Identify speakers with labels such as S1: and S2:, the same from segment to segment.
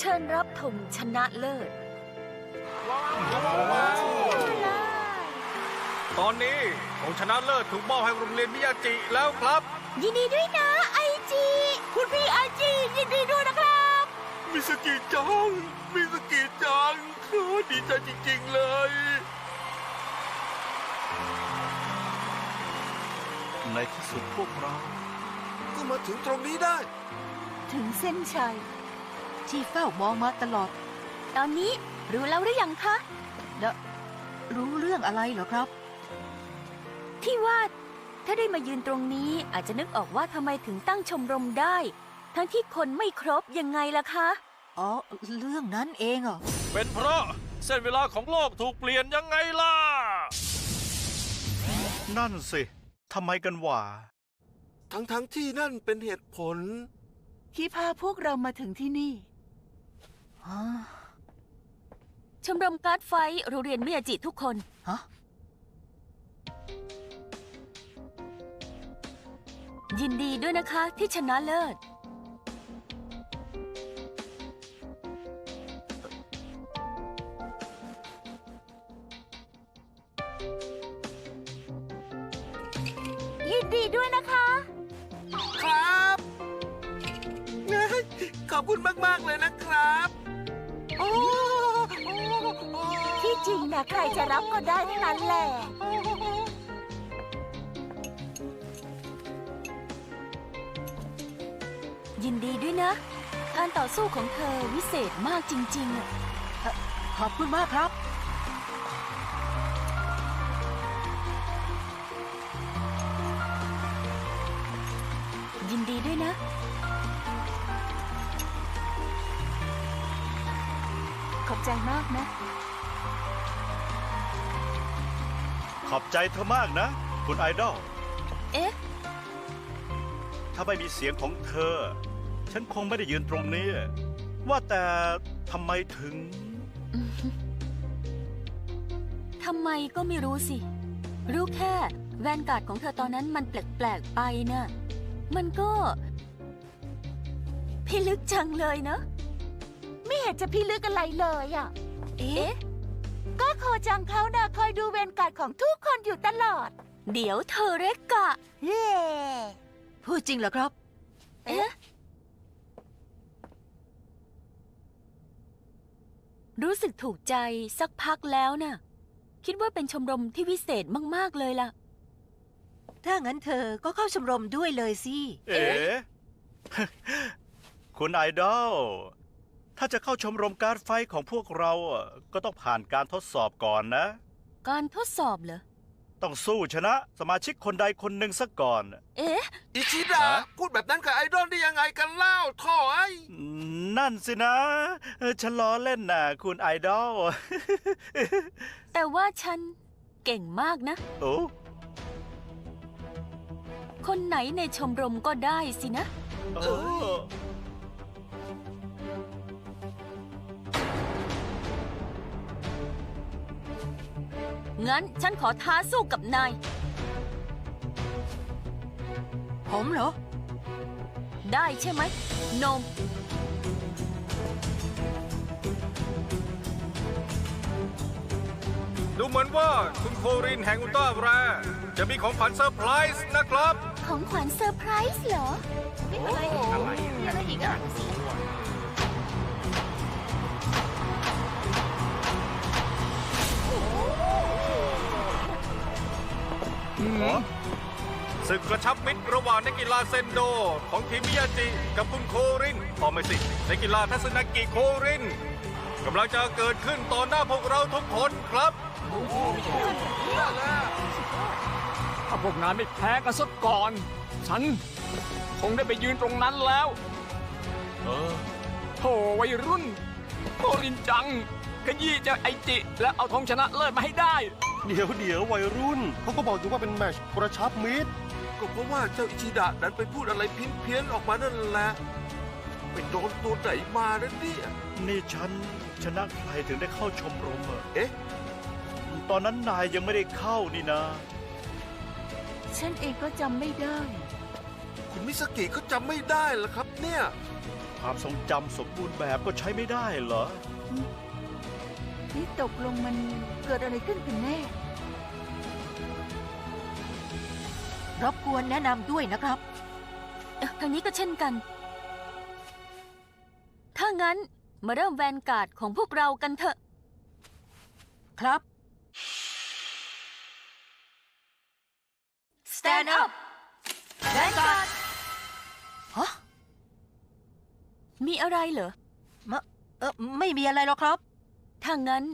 S1: เชิญรับธงชนะเลิศ
S2: ตอนนี้ของชนะเลิศถูกมอบให้โรงเรียนมิยาจิแล้วครับ
S1: ยินดีด้วยนะไอจี คุณพี่ไอจียินดีด้วยนะครับ
S3: มิสกิจัง มิสกิจังเออดีใจจริงๆเลย
S4: ในที่สุดพวกเรา
S3: ก็มาถึงตรงนี้ได้
S1: ถึงเส้นชัย
S5: ที่เฝ้ามองมาตลอด
S1: ตอนนี้รู้แล้วหรือยังคะ
S5: แล้วรู้เรื่องอะไรเหรอครับ
S1: ที่ว่า ถ้าได้มายืนตรงนี้อาจจะนึกออกว่าทำไมถึงตั้งชมรมได้ ทั้งที่คนไม่ครบยังไงล่ะคะ
S5: อ๋อ เรื่องนั้นเองเหรอ
S2: เป็นเพราะเส้นเวลาของโลกถูกเปลี่ยนยังไงล่ะ
S4: นั่นสิทำไมกันวะ
S3: ทั้งๆที่นั่นเป็นเหตุผล
S5: ที่พาพวกเรามาถึงที่นี่
S1: ชมรมการ์ดไฟท์โรงเรียนมิยาจิทุกคน
S5: ฮะ
S1: ยินดีด้วยนะคะที่ชนะเลิศ ยินดีด้วยนะคะ
S3: ครับ ขอบคุณมาก ๆ เลยนะครับโอ้โอ้โอ้
S1: ที่จริงนะใครจะรับก็ได้ทั้งนั้นแหละ ยินดีด้วยนะ การต่อสู้ของเธอวิเศษมากจริงๆอะ
S5: ขอบคุณมากครับ
S4: เธอมากนะ คุณไอดอล
S1: เอ๊ะ
S4: ถ้าไม่มีเสียงของเธอ ฉันคงไม่ได้ยืนตรงนี้ ว่าแต่ทำไมถึง
S1: ทำไมก็ไม่รู้สิ รู้แค่แวนการ์ดของเธอตอนนั้นมันแปลกๆไปนะมันก็ พิลึกจังเลยเนอะ
S6: ไม่เห็นจะพิลึกอะไรเลยอะ
S1: เอ๊ะ
S6: ก็โคจังเขาน่ะคอยดูเวรกัดของทุกคนอยู่ตลอด
S1: เดี๋ยวเธอเรกกะ
S6: เฮ้
S5: พูดจริงเหรอครับ
S1: เอ๊ะ รู้สึกถูกใจสักพักแล้วน่ะ คิดว่าเป็นชมรมที่วิเศษมาก ๆ เลยล่ะ
S5: ถ้างั้นเธอก็เข้าชมรมด้วยเลยสิ
S4: เอ๋ คุณไอดอล ถ้าจะเข้าชมรมการดไฟของพวกเราอะก็ต้องผ่านการทดสอบก่อนนะ
S1: การทดสอบเหรอ
S4: ต้องสู้ชนะสมาชิกคนใดคนหนึ่งซะก่อน
S1: เอ๊ะ
S3: อิชิดะ
S4: ฮะ
S3: พูดแบบนั้นกับไอดอลได้ยังไงกันเล่าท่อไอ้
S4: นั่นสินะเออฉันล้อเล่นน่ะ คุณไอดอล
S1: แต่ว่าฉันเก่งมากนะ
S4: โอ้
S1: คนไหนในชมรมก็ได้สินะ
S4: โอ้
S1: งั้นฉันขอท้าสู้กับนาย
S5: ผมเหรอ
S1: ได้ใช่ไหมโนม
S2: ดูเหมือนว่าคุณโครินแห่งอุลตร้าแรร์จะมีของขวัญเซอร์ไพรส์นะครับ
S1: ของขวัญเซอร์ไพรส์เหรอ
S2: อะไรอะไรอีกอะ ศึกกระชับมิตรระหว่างนักกีฬาเซนโด ของทีมมิยาจิกับคุณโครินพอไม่สินักกีฬาทัศนกิโครินกำลังจะเกิดขึ้นต่อหน้าพวกเราทุกคนครับ
S7: ถ้าพวกนายไม่แพ้กันสักก่อน ฉันคงได้ไปยืนตรงนั้นแล้ว
S4: เออ
S7: โธ่วัยรุ่นโครินจังขยี้เจ้าไอจิ แล้วเอาธงชนะเลิศมาให้ได้
S8: เดี๋ยวเดี๋ยววัยรุ่น เขาก็บอกอยู่ว่าเป็นแมตชกระชับมิตร
S3: ก็เพราะว่าเจ้าอิชิดะนั้นไปพูดอะไรเพี้ยนๆออกมานั่นแหละไปโดนตัวไหนมานั่นเนี่ย
S4: นี่ฉันชนะใครถึงได้เข้าชมรมอะ
S3: เอ๊ะ
S4: ตอนนั้นนายยังไม่ได้เข้านี่นะ
S6: ฉันเองก็จำไม่ได้
S4: ค
S3: คุณมิสกิเขาจำไม่ได้เหรอครับเนี่ย
S4: ความทรงจำสมบูรณ์แบบก็ใช้ไม่ได้เหรอ
S6: นี่ตกลงมันเกิดอะไรขึ้นกันแน่
S5: รบกวนแนะนำด้วยนะครับ
S1: เอ่อทางนี้ก็เช่นกัน ถ้างั้นมาเริ่มแวนการ์ดของพวกเรากันเถอะ
S5: ครับ
S1: Stand up แวนการ์ด
S5: ฮะ
S1: มีอะไรเหรอ
S5: มะเออไม่มีอะไรหรอกครับ
S1: ถ้างั้น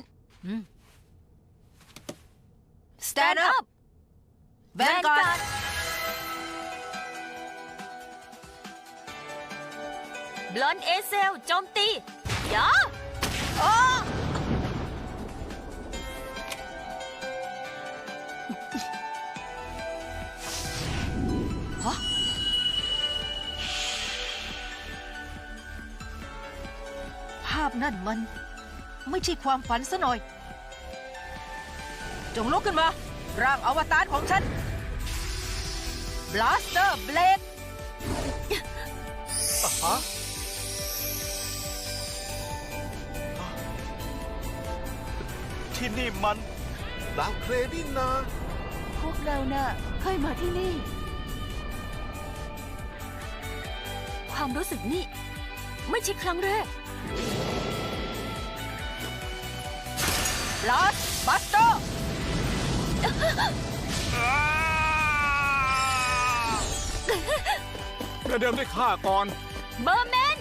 S5: อืม Stand up Vanguard
S1: บลอนเอเซลโจมตียา
S5: ภาพนั่นมัน ไม่ใช่ความฝันซะหน่อย จงลุกขึ้นมา ร่างอวตารของฉัน Blaster Blade
S4: ที่นี่มัน
S3: ดาวเครนี่นา
S6: พวกเราน่ะเคยมาที่นี่
S1: ความรู้สึกนี่ ไม่ใช่ครั้งแรก
S5: ลาสบัสเตอร์
S7: ประเดิมด้วยข้าก่อน
S1: เบอร์แมน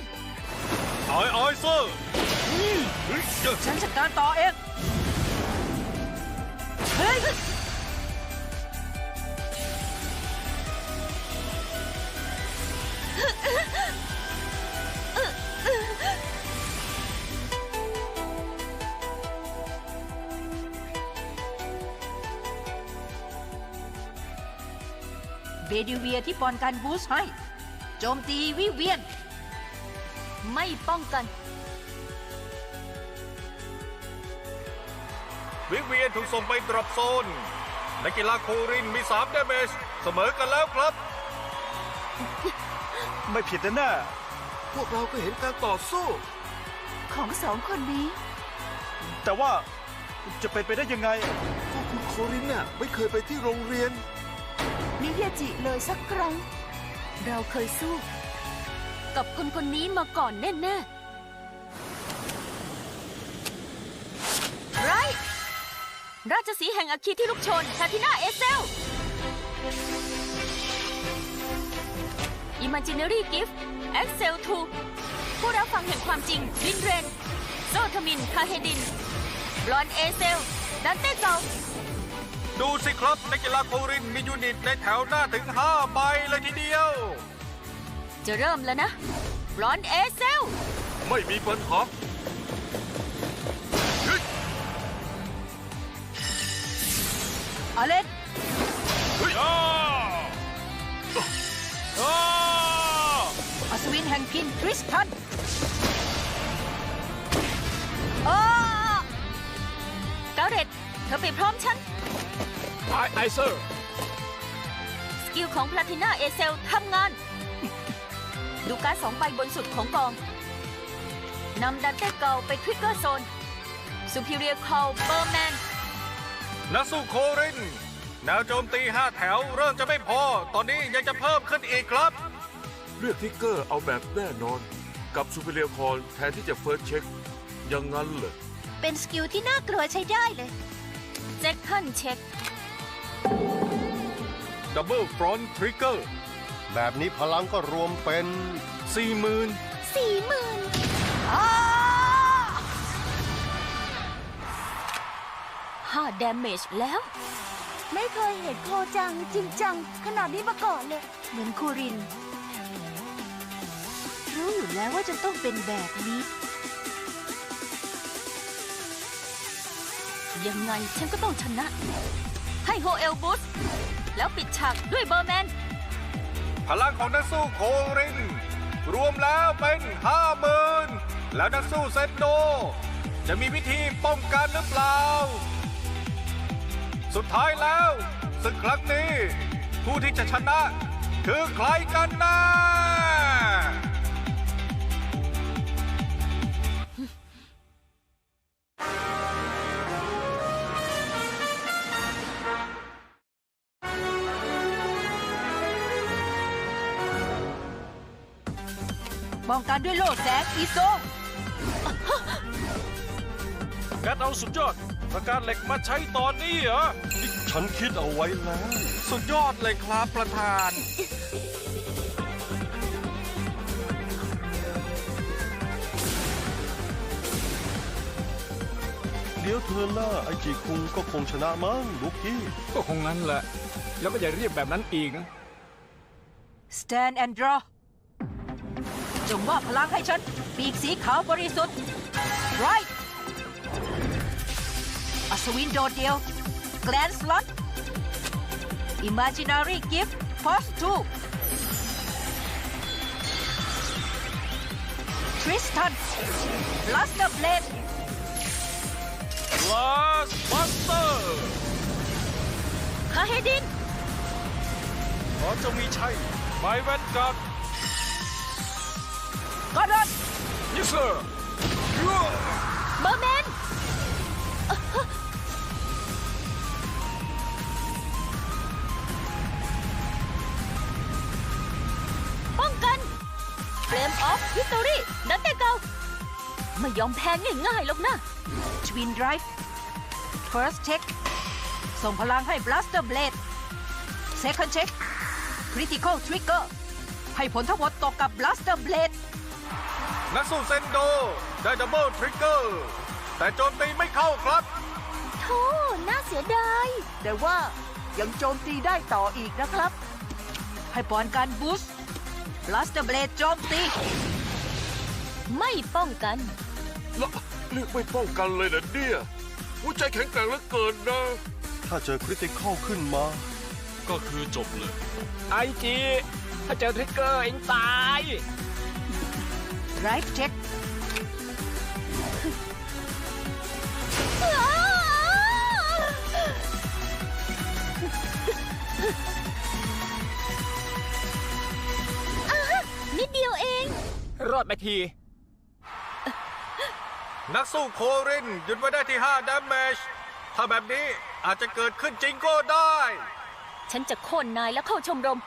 S2: ไอไอเซอร์
S5: ฉันจัดการต่อเองเฮ้ย ดิเวียที่ปอนการบูสต์ให้ โจมตีวิเวียน
S1: ไม่ป้องกัน
S2: วิเวียนถูกส่งไปดรอปโซน นักกีฬาโครินมี3เดเมจเสมอกันแล้วครับ
S4: ไม่ผิดแน่
S3: พวกเราก็เห็นการต่อสู้
S6: ของสองคนนี้
S4: ๆแต่ว่าจะเป็นไปได้ยังไง
S3: พวกคุณโครินน่ะไม่เคยไปที่โรงเรียน
S6: มิยาจิเลยสักครั้ง
S1: เราเคยสู้ กับคนคนนี้มาก่อนแน่ๆไรราชสีห์แห่งอาคีที่ลุกชน ทาทิน่าเอเซล Imaginary Gift Excel 2ผู้รับฟังแห่งความจริงวินเรน โซทามิน คาเฮดิน บลอนเอเซล ดันเต้เกา
S2: ดูสิครับนักกีฬาโครินมียูนิตในแถวหน้าถึง 5 ใบเลยทีเดียว
S1: จะเริ่มแล้วนะบลอนเอเซล
S3: ไม่มีปัญหา
S5: อเล็กอัศวินแห่งพินคริสตันอ้า
S1: กาเรตเธอไปพร้อมฉัน
S7: ไอไอเซอร์
S1: สกิลของพลาตินาเอเซลทำงาน ดูการ์ดสองใบบนสุดของกอง นำดันเต้เกาไปทริกเกอร์โซน Superior Call เบอร์แมน
S2: นักสู้โครินแนวโจมตี 5 แถวเริ่มจะไม่พอ ตอนนี้ยังจะเพิ่มขึ้นอีกครับ
S3: เลือกทิกเกอร์เอาแบบแน่นอน กับซูเปอร์เรียคอนแทนที่จะเฟิร์สเช็คอยังงั้นเหรอ
S6: เป็นสกิลที่น่ากลัวใช้ได้เลย
S1: เจ็คทันเช็ค
S2: ดับเบิลฟรอนทริกเกอร์
S8: แบบนี้พลังก็รวมเป็น
S2: 40,000
S6: สี่หมื่น
S1: 5 damage แล้ว
S6: ไม่เคยเห็นโคจังจริงจังขนาดนี้มาก่อนเลย
S5: เหมือนคูริน รู้อยู่แล้วว่าจะต้องเป็นแบบนี้
S1: ยังไงฉันก็ต้องชนะ ให้โฮเอลบูส แล้วปิดฉากด้วยเบอร์แมน
S2: พลังของนักสู้โคริน รวมแล้วเป็นห้าหมื่นแล้วนักสู้เซนโด จะมีวิธีป้องกันหรือเปล่า สุดท้ายแล้วศึกครั้งนี้ ผู้ที่จะชนะ คือใครกันนะ
S5: ด้วยโล่แสงอีโซ
S8: การเอาสุดยอดประการเหล็กมาใช้ตอนนี้เหรอ ฉันคิดเอาไว้แล้ว
S2: สุดยอดเลยครับประธาน
S8: เดี๋ยวเธอหน้าไอจีคุงก็คงชนะมั้งลูกพี่
S7: ก็คงงั้นแหละ แล้วก็อย่าเรียกแบบนั้นอีกนะ
S5: Stand and draw จงมอบพลังให้ฉัน ปีกสีขาวบริสุทธิ์ Right อัศวินโดดเดียว Grand Slot Imaginary Gift Force 2 Tristan Blaster Blade
S8: ลาสบัสเตอร์
S1: คาเฮดิน
S8: ขอจะมีชัยไมแวนการ์ด
S5: Goddard
S8: ยิเซอร์
S1: เมอร์แมนป้องกันเฟรมออฟฮิสตอรี่นันแต่เก่าไม่ยอมแพ้ง่ายๆหรอกนะ
S5: Twin Drive First Check ส่งพลังให้ Blaster Blade Second Check Critical Trigger ให้ผลทั้งหมดตกกับ Blaster Blade
S2: นักสู้เซนโด ได้ดับเบิลทริกเกอร์ แต่โจมตีไม่เข้าครับ
S6: โธ่น่าเสียดาย
S5: แต่ว่ายังโจมตีได้ต่ออีกนะครับ ให้ปอนการบูสต์ Blaster Blade โจมตี
S1: ไม่ป้องกัน
S3: แล้วเรียกไม่ป้องกันเลยนะเนี่ยหัวใจแข็งแกร่งเหลือเกินนะ
S8: ถ้าเจอคริติคอลขึ้นมา
S3: ก็คือจบเลย
S7: ไอจี ถ้าเจอทริกเกอร์เองตาย
S5: Drive Check
S6: นิดเดียวเอง
S7: รอดไปที
S2: นักสู้โครินหยุดไว้ได้ที่5 damage ถ้าแบบนี้อาจจะเกิดขึ้นจริงก็ได้
S1: ฉันจะโค่นนายแล้วเข้าชมรม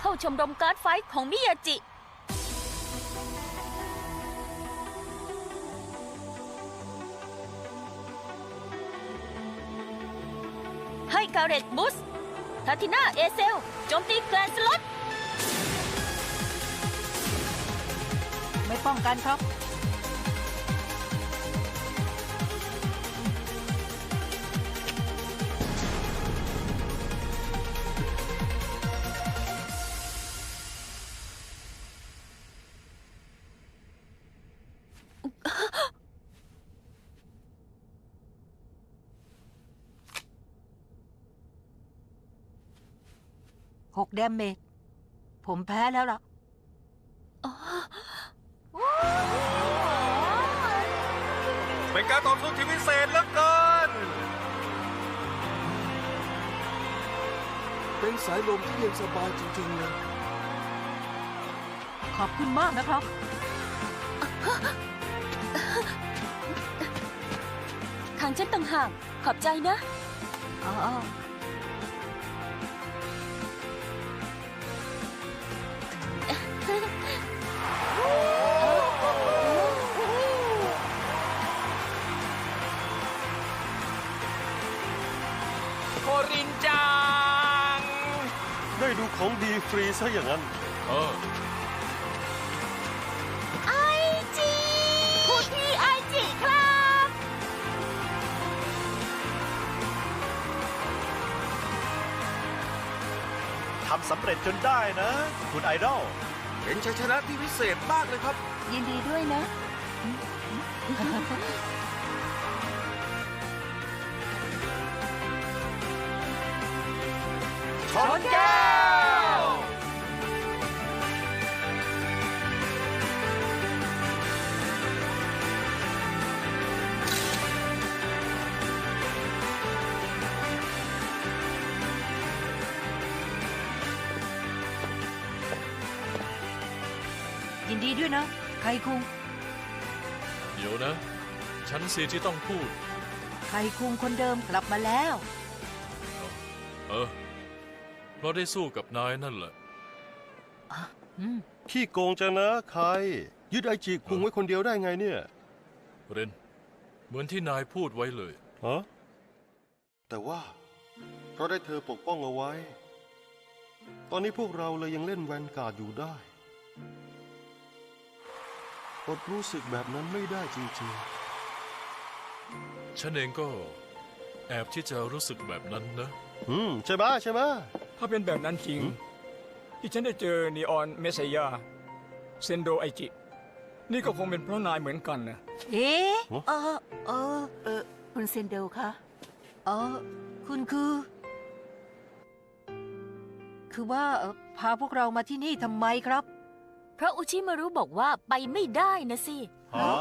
S1: เข้าชมรมการ์ดไฟท์ของมิยาจิ ให้การเรตบุสทาทิน่าเอเซลโจมตีแกรนสล็อต
S5: ไม่ป้องกันครับ ดมเมจผมแพ้แล้วล่ะ
S2: เป็นการต่อสู้ที่พิเศษเหลือเกิน
S3: เป็นสายลมที่เย็นสบายจริงๆเลย
S5: ขอบคุณมากนะครับ
S1: ทางฉันต่างหากขอบใจนะ
S5: อ๋อ
S8: ของดีฟรีซะอย่างนั้น
S3: เออ
S6: ไอจีพูดพี่ไอจีครับ
S4: ทำสำเร็จจนได้นะ คุณไอดอล
S3: เป็นชัยชนะที่พิเศษมากเลยครับ
S1: ยินดีด้วยนะ
S2: ชนแก้
S5: คคุง
S8: เดี๋ยวนะ ฉันสิที่ต้องพูด
S5: ไคคุงคนเดิมกลับมาแล้ว
S8: เออ เพราะได้สู้กับนายนั่นแหละ
S5: อืม
S9: ขี้โกงจังนะใคร ยึดไอจีคุงไว้คนเดียวได้ไงเนี่ย
S8: เรน เหมือนที่นายพูดไว้เลย
S9: ฮะแต่ว่า เพราะได้เธอปกป้องเอาไว้ ตอนนี้พวกเราเลยยังเล่นแวนการ์ดอยู่ได้ อดรู้สึกแบบนั้นไม่ได้จริง
S8: ฉันเองก็แอบที่จะรู้สึกแบบนั้นนะ
S9: ๆ อืม ใช่ไหมใช่ไหม
S7: ถ้าเป็นแบบนั้นจริง ที่ฉันได้เจอนีออนเมสยาเซนโดไอจิ นี่ก็คงเป็นเพราะนายเหมือนกันนะ
S5: เอ๊ะเออเออ
S6: เออคุณเซนเดลคะ
S5: เออคุณคือ คือว่าเอ่อพาพวกเรามาที่นี่ทำไมครับ
S1: เพราะอุชิมารุบอกว่าไปไม่ได้นะสิ
S4: ฮะ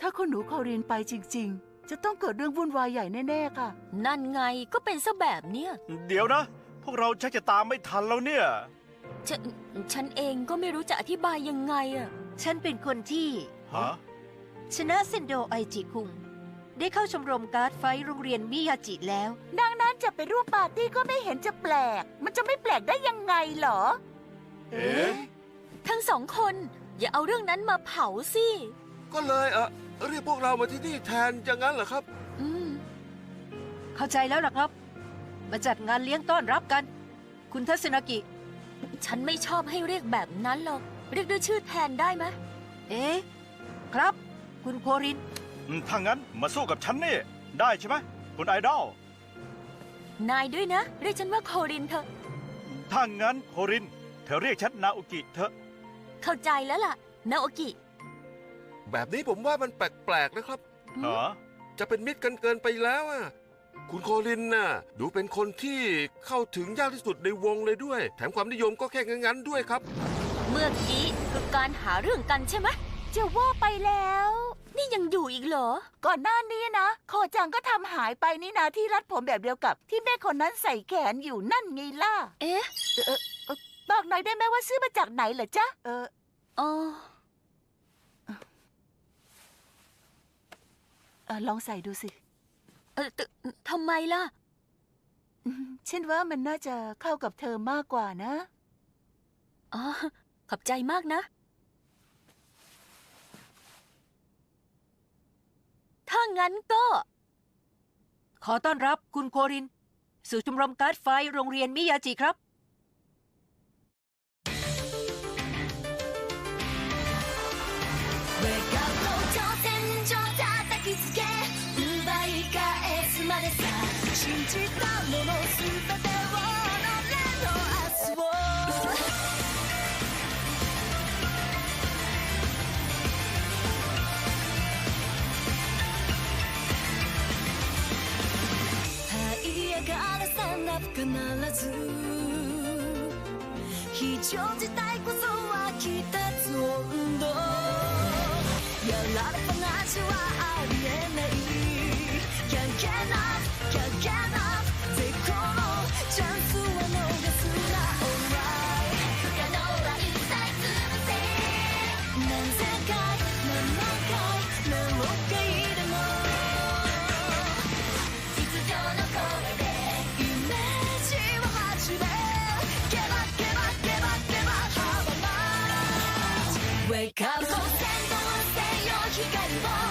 S6: ถ้าคุณหนูคอรินไปจริง ๆ จะต้องเกิดเรื่องวุ่นวายใหญ่แน่ๆค่ะ
S1: นั่นไงก็เป็นซะแบบเนี้ย
S4: เดี๋ยวนะ พวกเราชักจะตามไม่ทันแล้วเนี่ย
S1: ฉันฉันเองก็ไม่รู้จะอธิบายยังไงอะ
S5: ฉันเป็นคนที่
S4: ฮะ
S5: ชนะเซนโดไอจิคุง ได้เข้าชมรมการ์ดไฟท์โรงเรียนมิยาจิแล้ว
S6: ดังนั้นจะไปร่วมปาร์ตี้ก็ไม่เห็นจะแปลก มันจะไม่แปลกได้ยังไงเหรอ
S4: เอ๊ะ
S1: ทั้งสองคน อย่าเอาเรื่องนั้นมาเผาสิ
S3: ก็เลยเออเรียกพวกเรามาที่นี่แทนอย่างนั้นเหรอครับ
S1: อืม
S5: เข้าใจแล้วล่ะครับ มาจัดงานเลี้ยงต้อนรับกัน คุณทัศนกิ
S1: ฉันไม่ชอบให้เรียกแบบนั้นหรอก เรียกด้วยชื่อแทนได้ไหม
S5: เอ๊ะ ครับ คุณโคริน
S4: อืมถ้างั้นมาสู้กับฉันนี่ ได้ใช่ไหมคุณไอดอล
S1: นายด้วยนะ เรียกฉันว่าโครินเถอะ
S4: ถ้างั้นโคริน เธอเรียกฉันนาอุกิเถอะ
S1: เข้าใจแล้วล่ะ นาโอกิ
S3: แบบนี้ผมว่ามันแปลกๆนะครับ
S4: เหรอ
S3: จะเป็นมิตรกันเกินไปแล้วอะ คุณโคลินน่ะ ดูเป็นคนที่เข้าถึงยากที่สุดในวงเลยด้วย แถมความนิยมก็แค่งั้นๆด้วยครับ
S1: เมื่อกี้คือการหาเรื่องกันใช่ไหม
S6: จะว่าไปแล้ว
S1: นี่ยังอยู่อีกเหรอ
S6: ก่อนหน้านี้นะโคจังก็ทำหายไปนี่นะที่รัดผมแบบเดียวกับ ที่แม่คนนั้นใส่แขนอยู่นั่นไงล่ะ
S1: เอ๊ะ
S6: เออเออ บอกหน่อยได้ไหมว่าซื้อมาจากไหนเหรอจ๊ะ เออ
S1: อ๋อ
S6: เออลองใส่ดูสิ
S1: เออแต่ทำไมล่ะ
S6: อืมฉันว่ามันน่าจะเข้ากับเธอมากกว่านะ
S1: อ๋อ ขอบใจมากนะ ถ้างั้นก็
S5: ขอต้อนรับคุณโคริน สู่ชมรมการ์ดไฟท์โรงเรียนมิยาจิครับ
S10: 必ず。非常事態こそはきたつ温度やられっぱなしはありえない。Can't get enough, can't get enough. 絶光線とせよ光を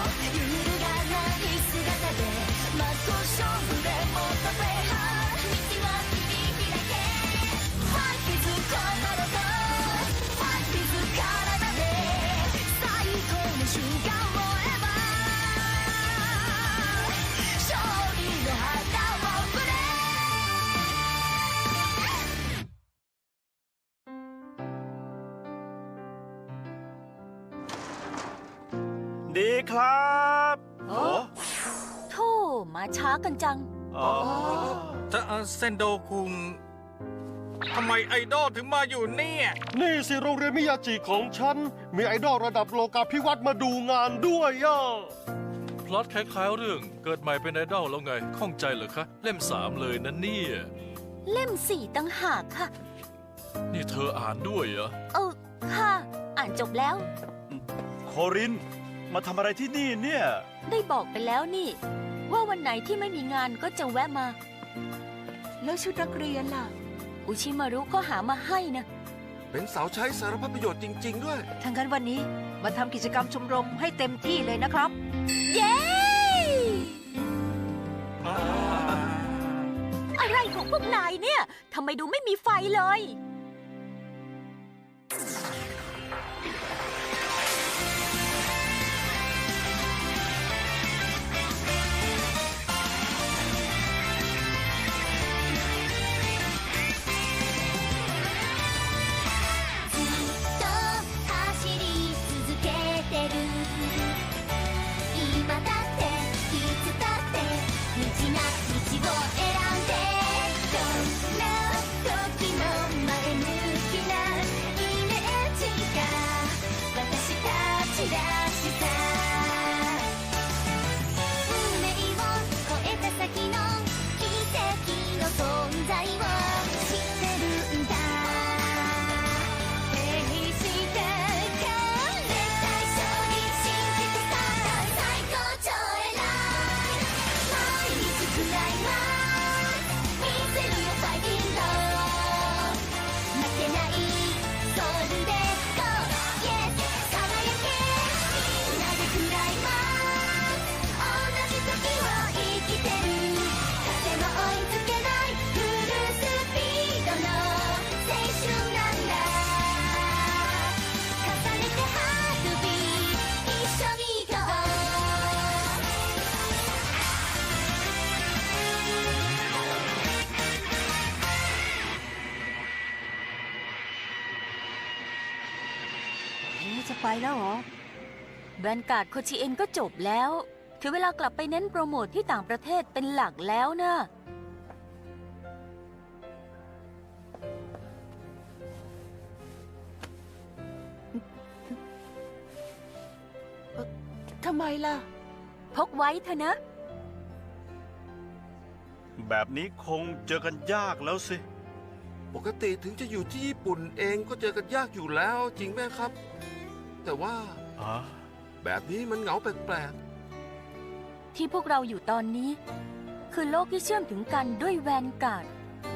S4: ครับโอ้
S1: โธ่มาช้ากันจัง
S4: อ๋อ
S2: จะเอ่อเซนโดคุงทำไมไอดอลถึงมาอยู่เนี่ย
S9: นี่สิโรงเรียนมิยาจิของฉัน มีไอดอลระดับโลกาภิวัตน์มาดูงานด้วยอะ
S8: พล็อตคล้ายๆเรื่องเกิดใหม่เป็นไอดอลแล้วไง ข้องใจเหรอคะ เล่มสามเลยนะเนี่ย
S1: เล่มสี่ตั้งหากค่ะ
S8: นี่เธออ่านด้วยเหรอ
S1: เออ ค่ะ อ่าน
S11: จบแล้ว
S4: โคริน มาทำอะไรที่นี่เนี่ย
S11: ได้บอกไปแล้วนี่ ว่าวันไหนที่ไม่มีงานก็จะแวะมา
S6: แล้วชุดนักเรียนล่ะ
S11: อุชิมารุก็หามาให้นะ
S3: เป็นเสาใช้สารพัดประโยชน์จริง ๆ ด้วย
S5: ทั้างนั้นวันนี้มาทำกิจกรรมชมรมให้เต็มที่เลยนะครับ
S11: เย้ อะไรของพวกนายเนี่ยทำไมดูไม่มีไฟเลย
S5: ว
S11: นการ์ดโคชิเอ็นก็จบแล้ว ถึงเวลากลับไปเน้นโปรโมทที่ต่างประเทศเป็นหลักแล้วนะ
S6: ทำไมล่ะ
S11: พกไว้เถอะนะ
S4: แบบนี้คงเจอกันยากแล้วสิ
S3: ปกติถึงจะอยู่ที่ญี่ปุ่นเองก็เจอกันยากอยู่แล้วจริงไหมครับ แต่ว่า
S4: อ๋อ
S3: แบบนี้มันเหงาแปลก
S11: ที่พวกเราอยู่ตอนนี้ คือโลกที่เชื่อมถึงกันด้วยแวนการ์ด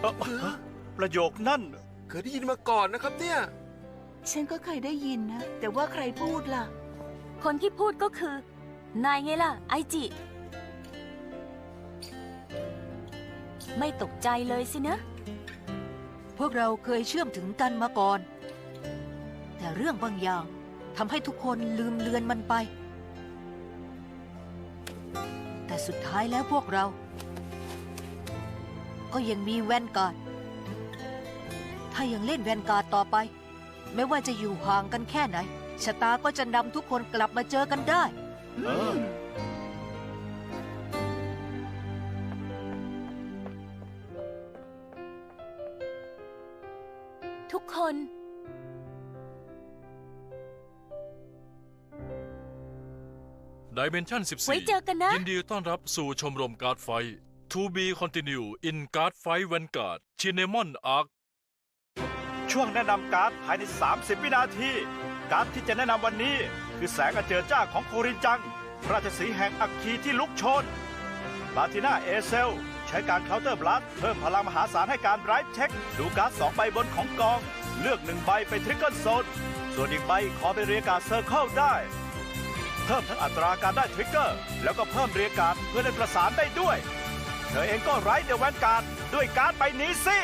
S4: เอ่อฮะประโยคนั่น
S3: ๆเคยได้ยินมาก่อนนะครับเนี่ย
S6: ฉันก็เคยได้ยินนะ แต่ว่าใครพูดล่ะ
S11: คนที่พูดก็คือ นายไงล่ะ ไอจิ ไม่ตกใจเลยสินะ
S5: พวกเราเคยเชื่อมถึงกันมาก่อน แต่เรื่องบางอย่าง ทำให้ทุกคนลืมเลือนมันไป แต่สุดท้ายแล้วพวกเรา ก็ยังมีแวนการ์ด ถ้ายังเล่นแวนการ์ดต่อไป ไม่ว่าจะอยู่ห่างกันแค่ไหน ชะตาก็จะนำทุกคนกลับมาเจอกันได้
S11: ทุกคน
S8: ดิเมนชั่น
S11: ไว้เจอกันนะ
S8: 14ยินดีต้อนรับสู่ชมรมการ์ดไฟ To be continue in Guard Fight Vanguard Cinnamon Arc
S4: ช่วงแนะนำการ์ดภายใน 30 วินาที การ์ดที่จะแนะนำวันนี้ คือแสงอเจิดจ้าของโครินจัง ราชสีห์แห่งอัคคีที่ลุกโชนลาติน่าเอเซล ใช้การเคาน์เตอร์บลัสเพิ่มพลังมหาศาลให้การไร้เช็ค ดูการ์ดสองใบบนของกอง เลือกหนึ่งใบไปทริกเกิลโซน ส่วนอีกใบขอไปเรียกการ์ดเซอร์เคิลได้ เพิ่มทั้งอัตราการได้ทริกเกอร์ แล้วก็เพิ่มเรียการเพื่อได้ประสานได้ด้วย เธอเองก็ไร้เดวันการด้วยการไปในี้สิ